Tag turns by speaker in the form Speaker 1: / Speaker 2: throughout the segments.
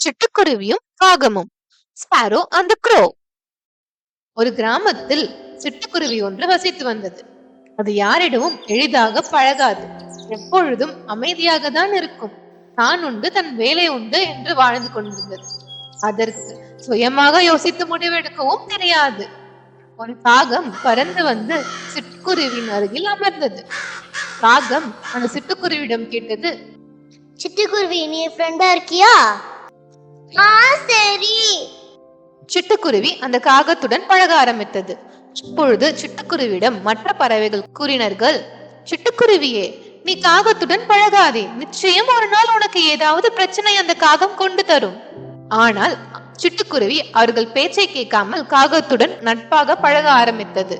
Speaker 1: சிட்டுக்குருவியும் காகமும். Sparrow அந்த grow ஒரு கிராமத்தில் சிட்டுக்குருவி ஒன்று வசித்து வந்தது. அது யாரிடமும் எளிதாக பழகாது. எப்பொழுதும் அமைதியாக தான் இருக்கும். தான் உண்டு தன் வேலை உண்டு என்று வாழ்ந்து கொண்டிருந்தது. அதற்கு சுயமாக யோசித்து முடிவெடுக்கவும் தெரியாது. ஒரு காகம் பறந்து வந்து சிட்டுக்குருவியின் அருகில் அமர்ந்தது. காகம் அந்த சிட்டுக்குருவியிடம் கேட்டது
Speaker 2: சிட்டுக்குருவி நீ ஃப்ரெண்டா இருக்கியா? சரி.
Speaker 1: சிட்டுக்குருவி அந்த காகத்துடன் பழக ஆரம்பித்தது. இப்பொழுது சிட்டுக்குருவியிடம் மற்ற பறவைகள் கூறினார்கள் சிட்டுக்குருவியே நீ காகத்துடன் பழகாதே. நிச்சயம் ஒரு நாள் உனக்கு ஏதாவது பிரச்சனை அந்த காகம் கொண்டு தரும். ஆனால் சிட்டுக்குருவி அவர்கள் பேச்சை கேட்காமல் காகத்துடன் நட்பாக பழக ஆரம்பித்தது.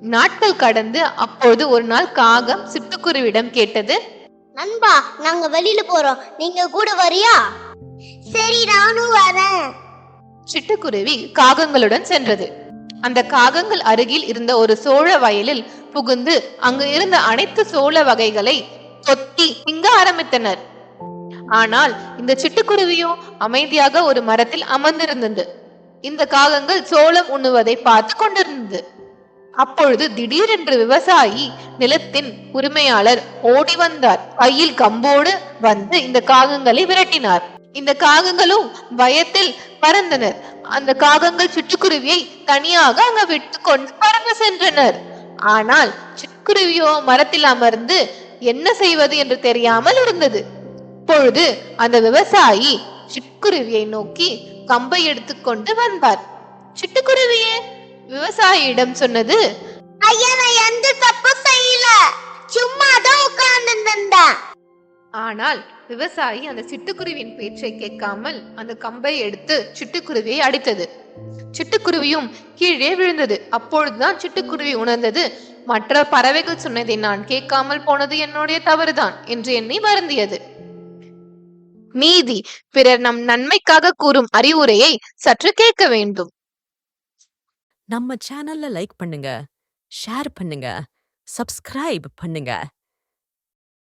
Speaker 1: நாட்கள் கடந்து அப்பொழுது ஒரு நாள் காகம் சிட்டுக்குருவியிடம் கேட்டது
Speaker 2: நண்பா நாங்க வெளியில போறோம். நீங்க கூட வரியா? சரி நானும் வரேன்.
Speaker 1: சிட்டுக்குருவி காகங்களுடன் சென்றது. அந்த காகங்கள் அருகில் இருந்த ஒரு சோழ வயலில் புகுந்து அங்கு இருந்த அனைத்து சோள வகைகளை கொத்தி திங்க ஆரம்பித்தனர். ஆனால் இந்த சிட்டுக்குருவியோ அமைதியாக ஒரு மரத்தில் அமர்ந்திருந்தது. இந்த காகங்கள் சோளம் உண்ணுவதை பார்த்து கொண்டிருந்தது. அப்பொழுது திடீரென்று விவசாயி நிலத்தின் உரிமையாளர் ஓடி வந்தார். கையில் கம்போடு வந்து இந்த காகங்களை விரட்டினார். இந்த காகங்களும் பயத்தில் பறந்தனர். அந்த காகங்கள் சிட்டுக்குருவியை தனியாக அங்க விட்டு கொண்டு பறந்து சென்றனர். ஆனால் சிட்டுக்குருவியோ மரத்தில் அமர்ந்து என்ன செய்வது என்று தெரியாமல் இருந்தது. இப்பொழுது அந்த விவசாயி சிட்டுக்குருவியை நோக்கி கம்பை எடுத்துக்கொண்டு வந்தார். சிட்டுக்குருவியே விவசாயியிடம் சொன்னது ஆனால் விவசாயி அந்த சிட்டுக்குருவியின் பேச்சை கேட்காமல் அந்த கம்பை எடுத்து சிட்டுக்குருவியை அடித்தது. சிட்டுக்குருவியும் கீழே விழுந்தது. அப்பொழுதுதான் சிட்டுக்குருவி உணர்ந்தது மற்ற பறவைகள் சொன்னதை நான் கேட்காமல் போனது என்னுடைய தவறுதான் என்று எண்ணி வருந்தியது. மீதி பிறர் நம் நன்மைக்காக கூறும் அறிவுரையை சற்று கேட்க வேண்டும்.
Speaker 3: நம்ம சேனல்ல லைக் பண்ணுங்க ஷேர் பண்ணுங்க சப்ஸ்கிரைப் பண்ணுங்க.